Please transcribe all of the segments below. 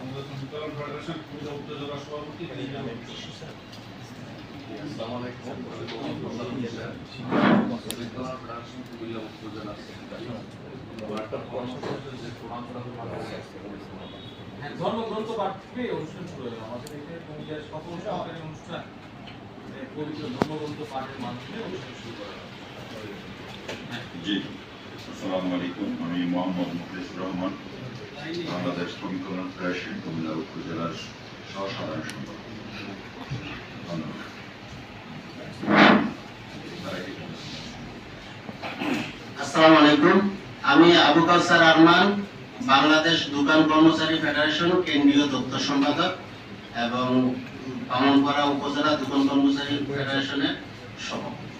আমাদের ফেডারেশন সভাপতি কুমিল্লা উপজেলা প্রমাণ হ্যাঁ ধর্মগ্রন্থ পাঠ অনুষ্ঠান শুরু হলো। আমাদের এখানে সকল সরকারি অনুষ্ঠান পবিত্র ধর্মগ্রন্থ পাঠের মাধ্যমে অনুষ্ঠান শুরু করা হ্যাঁ। জি আসসালামু আলাইকুম। আমি মোহাম্মদ মুখলিসুর রহমান। বাংলাদেশ শ্রমিক কল্যাণ ফেডারেশন কুমিল্লা উপজেলার সহসাধারণ সম্পাদক আসসালামু আলাইকুম। আমি আবু কাউসার আরমান বাংলাদেশ দোকান কর্মচারী ফেডারেশন কেন্দ্রীয় দপ্তর সম্পাদক এবং বামনপাড়া উপজেলা দোকান কর্মচারী ফেডারেশনের সভাপতি।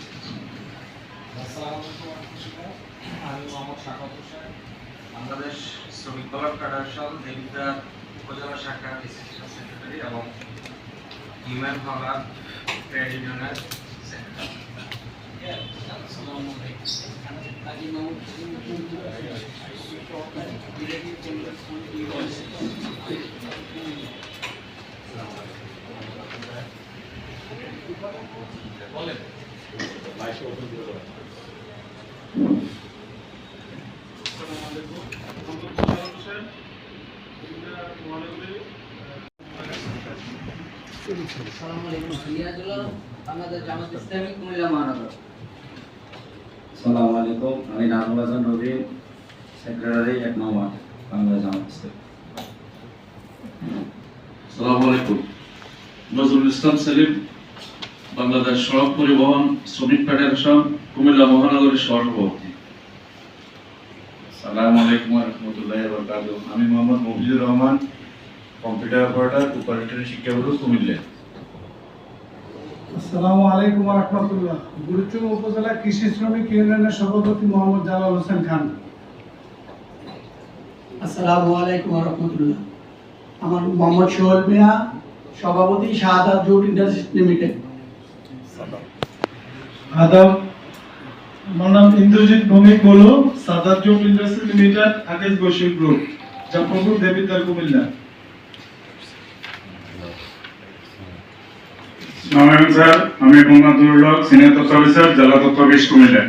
আমি মোহাম্মদ শাখাত হোসেন বাংলাদেশ শ্রমিক কল্যাণ ফেডারেশন দেবিদ্বার উপজেলা শাখার অ্যাসিস্ট্যান্ট সেক্রেটারি এবং হিউম্যান হাওলার ট্রেড ইউনিয়নের সেক্রেটারি। বলেন আসসালামু আলাইকুম সিরাজুল্লাহ বাংলাদেশ জামাত ইসলামী কুমিল্লা মহানগর সালাম আলাইকুম আমি নাজমুল হাসান রবি সেক্রেটারি এক নম্বর বাংলাদেশ জামাত ইসলাম। আলাইকুম নজরুল ইসলাম সেলিম বাংলাদেশ সড়ক পরিবহন শ্রমিক ফেডারেশন কুমিল্লা মহানগরীর সহসভাপতি। সালাম আলাইকুম রহমতুল্লাহ আমি Mohammad Mafizur Rahman computer operator operator শিক্ষা বোর্ড কুমিল্লা। আসসালামু আলাইকুম রহমতুল্লাহ। গুরুচুম উপজেলা কৃষি শ্রমিক ইউনিয়নের সভাপতি মোহাম্মদ জালাল হোসেন খান। আসসালামু আলাইকুম রহমতুল্লাহ। আমার মোহাম্মদ সোহেল মিয়া সভাপতি শাহাদাত জুট ইন্ডাস্ট্রিজ লিমিটেড। আদব আমার নাম ইন্দ্রজিৎ ভৌমিক বলু সাদার জোট ইন্ডাস্ট্রি লিমিটেড আকাশ বৈশ্বিক গ্রুপ জাফরপুর দেবিদ্বার কুমিল্লা। নমস্কার স্যার আমি মোহাম্মদ সিনিয়র তথ্য অফিসার জেলা তথ্য অফিস কুমিল্লা।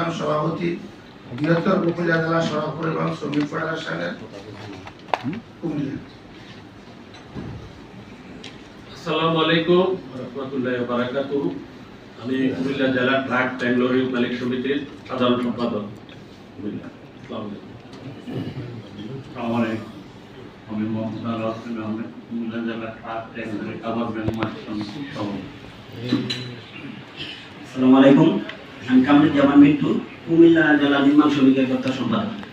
আমি সভাপতি বৃহত্তর উপজেলা জেলা সড়ক পরিবহন শ্রমিক ফেডারেশনের কুমিল্লা। আসসালামু আলাইকুম রহমতুল্লাহ বারাকাতুহু। আমি কুমিল্লা জেলা ট্রাক ট্যাঙ্ক লরি মালিক সমিতির সাধারণ সম্পাদক কুমিল্লা। আসসালামু আলাইকুম আমি মমতা রাত্রে আমি কুমিল্লা জেলা গভর্নমেন্ট মালিক আসসালামু আলাইকুম। আমি কামরুজ্জামান মিন্টু, কুমিল্লা জেলা নির্মাণ শ্রমিকের কথা সম্পাদক।